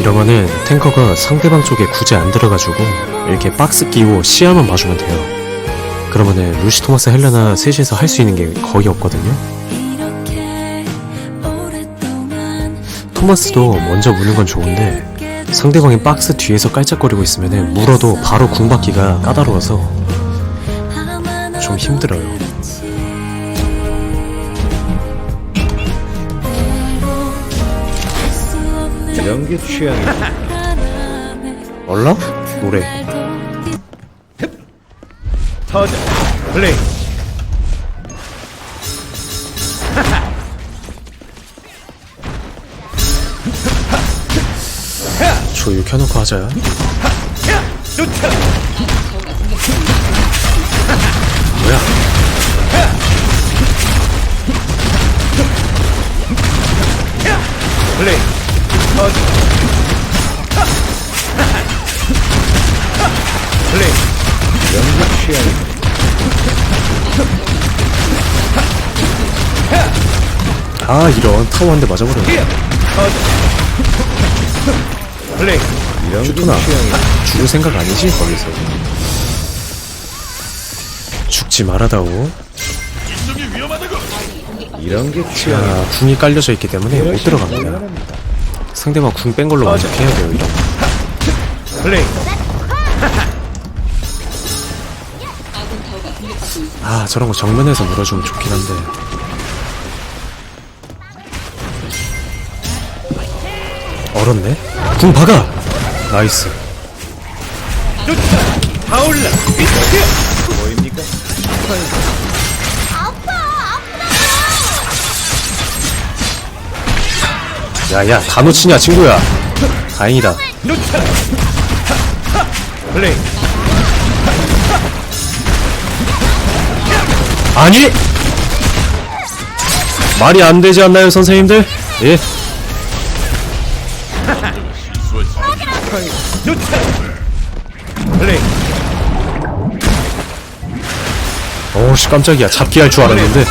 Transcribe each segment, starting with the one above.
이러면은 탱커가 상대방 쪽에 굳이 안 들어가지고 이렇게 박스 끼고 시야만 봐주면 돼요. 그러면은 루시 토마스 헬레나 셋이서 할 수 있는 게 거의 없거든요. 토마스도 먼저 무는 건 좋은데 상대방이 박스 뒤에서 깔짝거리고 있으면은 물어도 바로 궁 받기가 까다로워서 좀 힘들어요. 게 취향이야. 얼라? 노래. 터져. 플레이. 조유 켜놓고 하자. 좋다. 아 이런 타워 한 대 맞아버려. 히어. 터져. 플레이. 이런 게 슈트나. 취향이야. 죽을 생각 아니지 거기서. 죽지 말아다오. 이런 게 취향이야. 자, 궁이 깔려져 있기 때문에 못 들어갑니다. 상대방 궁 뺀 걸로 만족해야 돼요, 이런. 플레이. 아, 저런 거 정면에서 물어주면 좋긴 한데. 얼었네? 궁 박아! 나이스. 좋다. 타올라. 히어. 보입니까? 야, 야, 다 놓치냐, 친구야. 다행이다. 플레이. 아니! 말이 안 되지 않나요, 선생님들? 예. 어우씨, 깜짝이야. 잡기 할 줄 알았는데.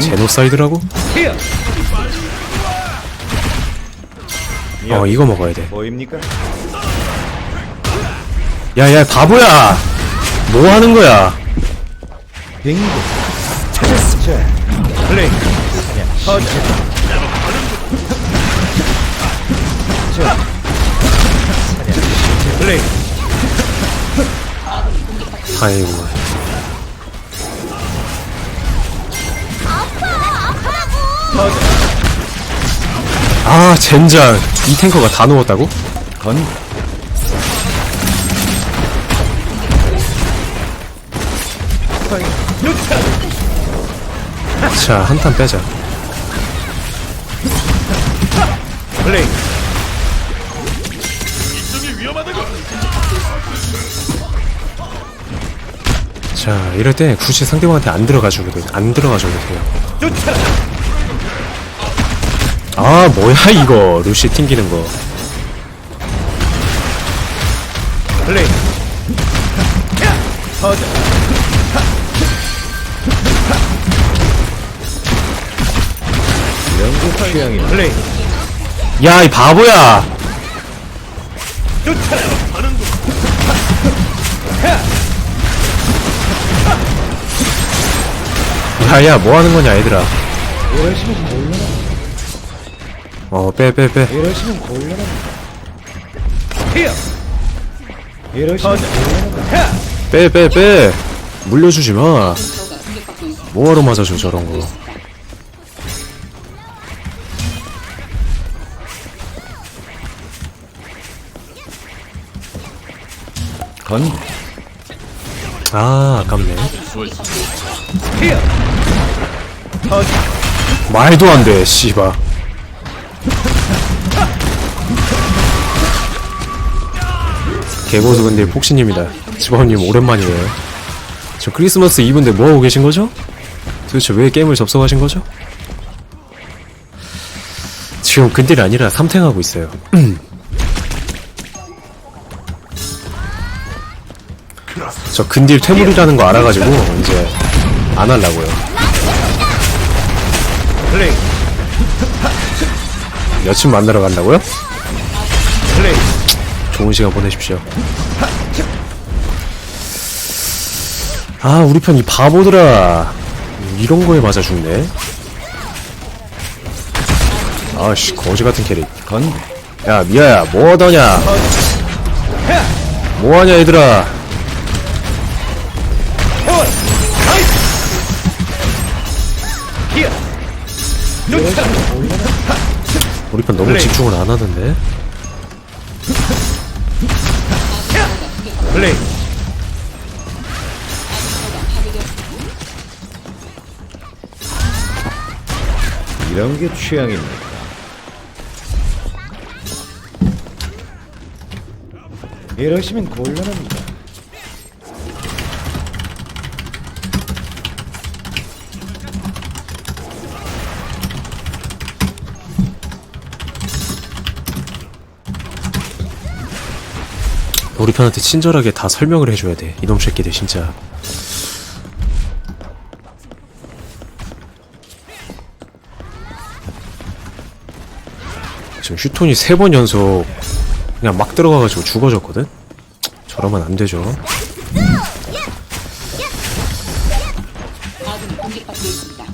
제노사이드라고? 어, 이거 먹어야 돼. 보입니까? 야, 야, 바보야! 뭐 하는 거야? 빙고. 자. 플레이. 터져. 자. 플레이. 아이고. 아, 젠장. 이 탱커가 다 누웠다고? 건. 자, 한탄 빼자. 플레이. 자, 이럴 때 굳이 상대방한테 안 들어가줘도 돼. 안 들어가줘도 돼요. 아, 뭐야, 이거. 루시 튕기는 거. 플레이. 터져. 취향이 플레이. 야, 이 바보야! 좋다. 야, 야, 뭐 하는 거냐, 얘들아. 이러시면 곤란합니다. 어, 빼, 빼, 빼. 이러시면 곤란합니다. 히어. 이러시면 곤란합니다. 빼, 빼, 빼. 물려주지 마. 뭐하러 맞아줘, 저런 거. 건. 아, 아깝네. 말도 안 돼, 씨바. 개고수 근데 폭신입니다. 지바오님 오랜만이에요. 저 크리스마스 이브인데 뭐하고 계신 거죠? 도대체 왜 게임을 접속하신 거죠? 지금 근딜이 아니라 삼탱하고 있어요. 저 근딜 퇴물이라는 거 알아가지고 이제 안 하려고요. 플레이. 여친 만나러 간다고요? 플레이. 좋은 시간 보내십시오. 아, 우리 편 이 바보들아. 이런 거에 맞아 죽네. 아씨, 거지 같은 캐릭. 건배. 야, 미아야, 뭐 하더냐? 뭐 하냐, 얘들아. 우리 편 너무. 집중을 안 하던데. 플레이. 이런 게 취향입니까? 이러시면 곤란합니다. 우리 편한테 친절하게 다 설명을 해줘야 돼. 이놈 새끼들 진짜. 지금 휴톤이 세 번 연속 그냥 막 들어가가지고 죽어졌거든? 저러면 안 되죠. 아군이 공격받고 있습니다.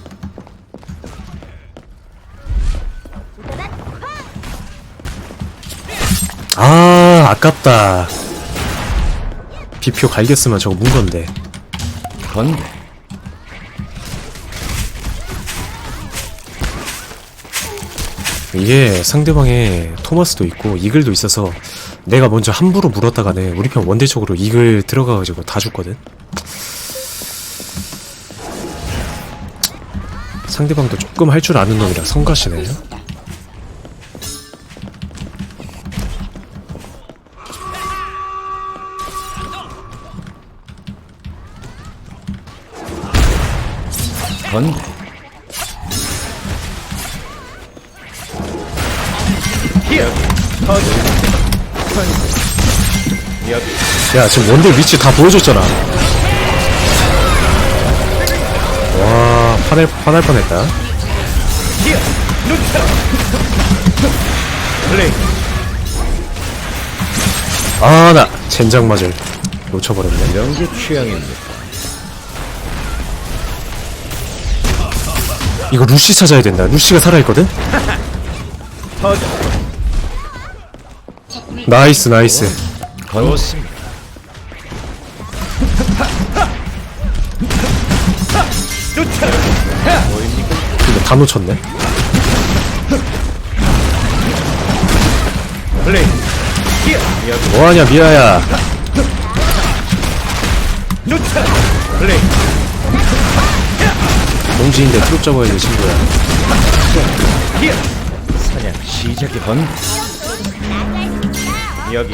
아, 아깝다. 비표 갈겼으면 저거 문 건데. 건배. 이게 상대방에 토마스도 있고 이글도 있어서 내가 먼저 함부로 물었다가는 우리 편 원대적으로 이글 들어가가지고 다 죽거든. 상대방도 조금 할 줄 아는 놈이라 성가시네. 건. 여기. 야 지금 원대 위치 다 보여줬잖아. 와 화낼 화날 뻔했다. 히어. 놓쳐. 플레이. 아나 젠장 맞을 놓쳐버렸네. 이런 게 취향입니까? 이거 루시 찾아야 된다. 루시가 살아있거든. 나이스 나이스. 근데 다 놓쳤네. 뭐하냐 미아야. 공지인데 트롭 잡아야 돼 친구야. 히어. 사냥 시작이 건. 여기?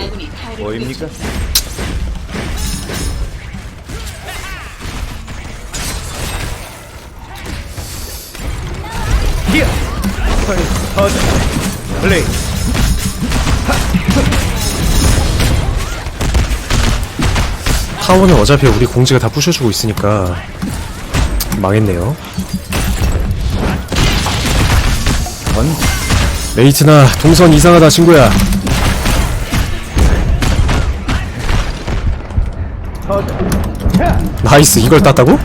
히어. 헐, 터져. 플레이. 타워는 어차피 우리 공지가 다 부셔주고 있으니까 망했네요. 레이트나 동선 이상하다 친구야. 나이스 이걸 땄다고?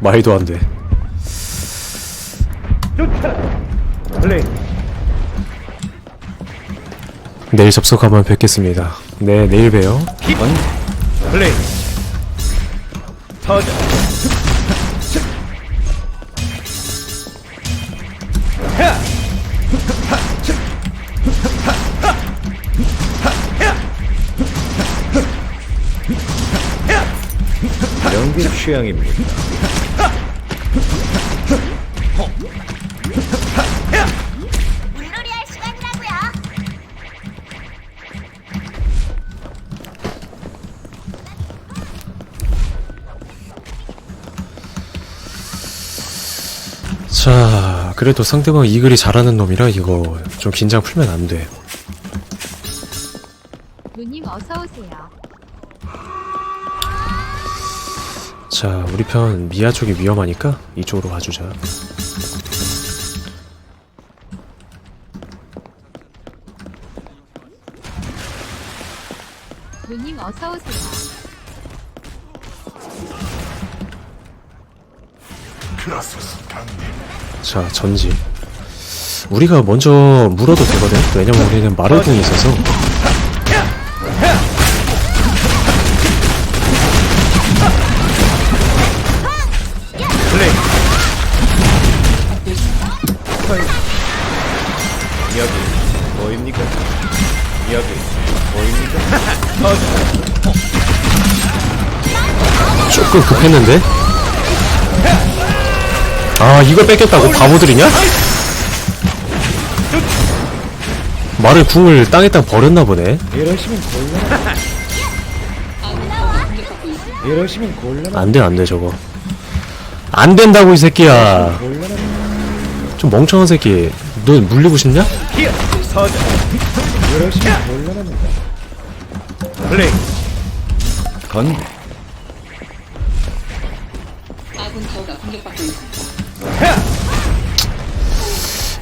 말도 안 돼. 놓쳐. 플레이. 내일 접속하면 뵙겠습니다. 네, 내일 봬요. 건. 플레이. 터져. 취향입니까? 물놀이 할 시간이라고요. 자, 그래도 상대방 이글이 잘하는 놈이라 이거 좀 긴장 풀면 안 돼. 누님 어서 오세요. 자 우리 편 미아 쪽이 위험하니까 이쪽으로 가주자. 누님 어서 오세요. 자 전지 우리가 먼저 물어도 되거든. 왜냐면 우리는 마를궁이 있어서 보입니까? 여기 보입니까? 조금 급했는데 아 이걸 뺏겼다고 바보들이냐? 말을 궁을 땅에다 버렸나 보네 이러시면 곤란. 이러시면 곤란. 안돼 안돼 저거 안 된다고 이 새끼야. 좀 멍청한 새끼 너 물리고 싶냐? 서자. 이러시면 곤란합니다. 플레이. 건대.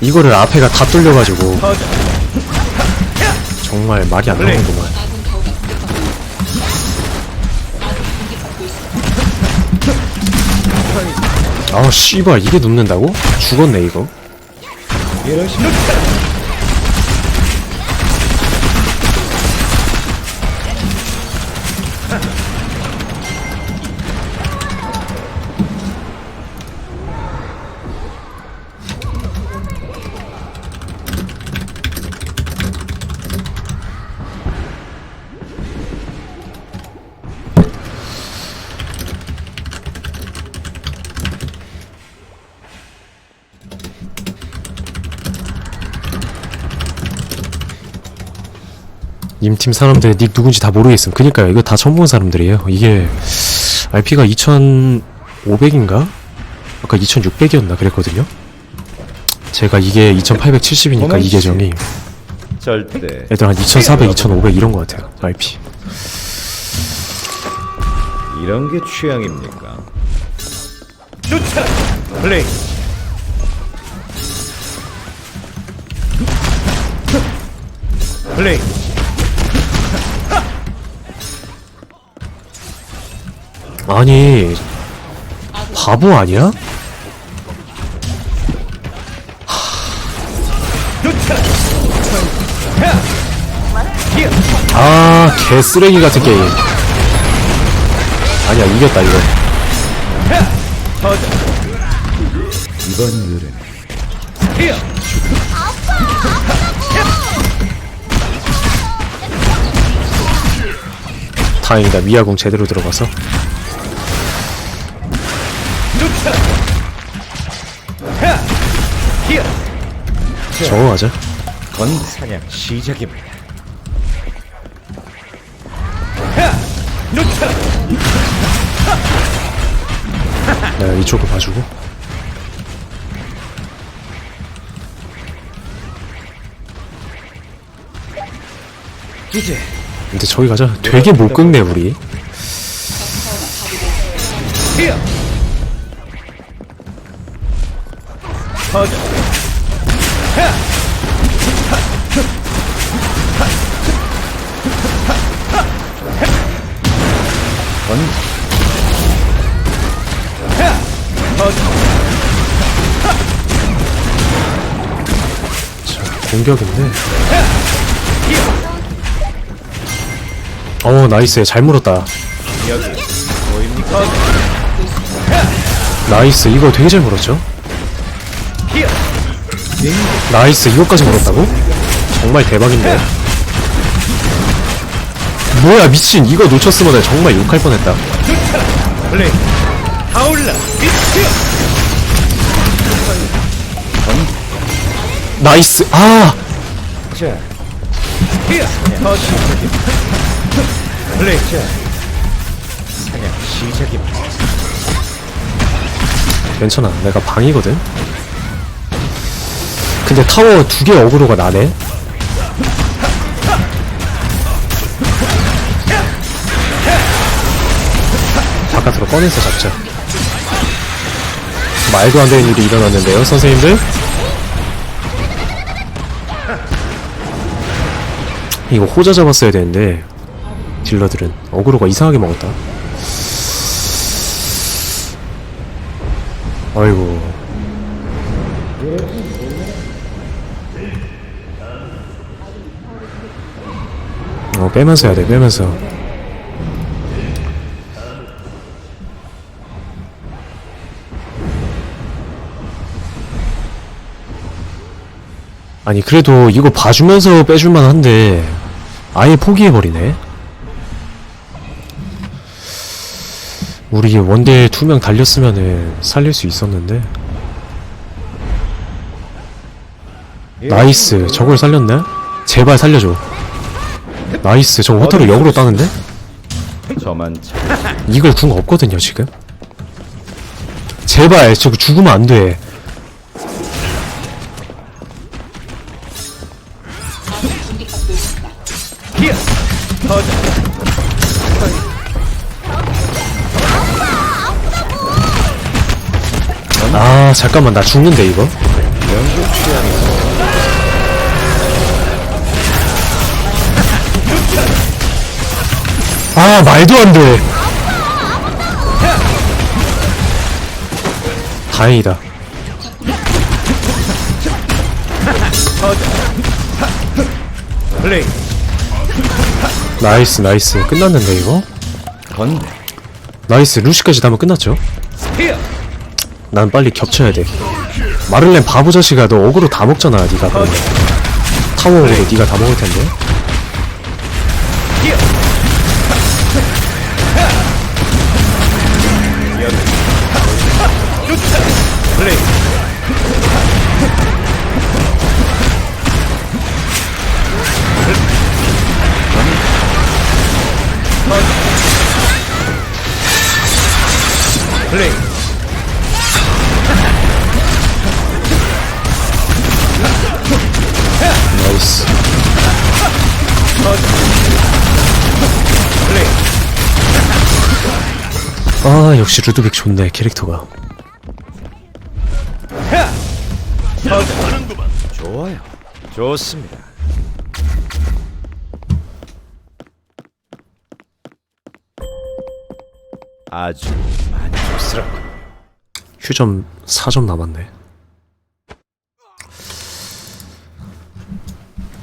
이거를 앞에가 다 뚫려가지고 서자. 정말 말이 안 나오는구만 아 씨발 이게 눕는다고? 죽었네 이거 이러시 님팀 사람들 닉 누군지 다 모르겠음. 그니까요. 이거 다 처음 본 사람들이에요. 이게 RP가 2500인가? 아까 2600이었나 그랬거든요. 제가 이게 2870이니까 이 계정이. 절대. 애들 한 2400, 2500 이런 거 같아요 RP 이런 게 취향입니까? 쫓아 플레이! 플레이 아니 바보 아니야? 아 개쓰레기 같은 게임. 아니야 이겼다 이거. 이번 노래 히어 다행이다 미아공 제대로 들어가서 저거 하자. 건 사냥 시작입니다. 내가 이쪽을 봐주고. 이제 근데 저기 가자. 되게 못 긁네 우리. 히어 자자 공격인데. 어 나이스. 잘 물었다? 나이스. 이거 되게 잘 물었죠? 나이스. 이거까지 물었다고? 정말 대박인데 뭐야 미친. 이거 놓쳤으면 정말 욕할 뻔했다. 플레이. 타올라 비트 나이스. 아! 자. 터치 플레이. 자. 사냥 시작입니다. 괜찮아. 내가 방이거든? 근데 타워 두 개 어그로가 나네 바깥으로 꺼내서 잡자. 말도 안 되는 일이 일어났는데요, 선생님들? 이거 호자 잡았어야 되는데 딜러들은 어그로가 이상하게 먹었다. 아이고. 어 빼면서 해야 돼 빼면서. 아니 그래도 이거 봐주면서 빼줄만 한데 아예 포기해버리네. 우리 원딜 두명 달렸으면은 살릴 수 있었는데. 나이스. 저걸 살렸네? 제발 살려줘. 나이스. 저거 호타를 역으로 따는데? 저만 참. 이걸 궁 없거든요 지금. 제발 저거 죽으면 안돼 잠깐만 나 죽는데 이거? 아 말도 안돼. 다행이다. 플레이 나이스 나이스. 끝났는데 이거? 건네. 나이스. 루시까지 다면 끝났죠 난 빨리 겹쳐야 돼. 마를렌 바보 자식아 너 어그로 다 먹잖아 니가 그러면. 타워 어그로 니가 다 먹을 텐데. 플레이 아 역시 루드빅 좋네 캐릭터가. 좋아요. 좋습니다. 아주 만족스럽고 휴점 4점 남았네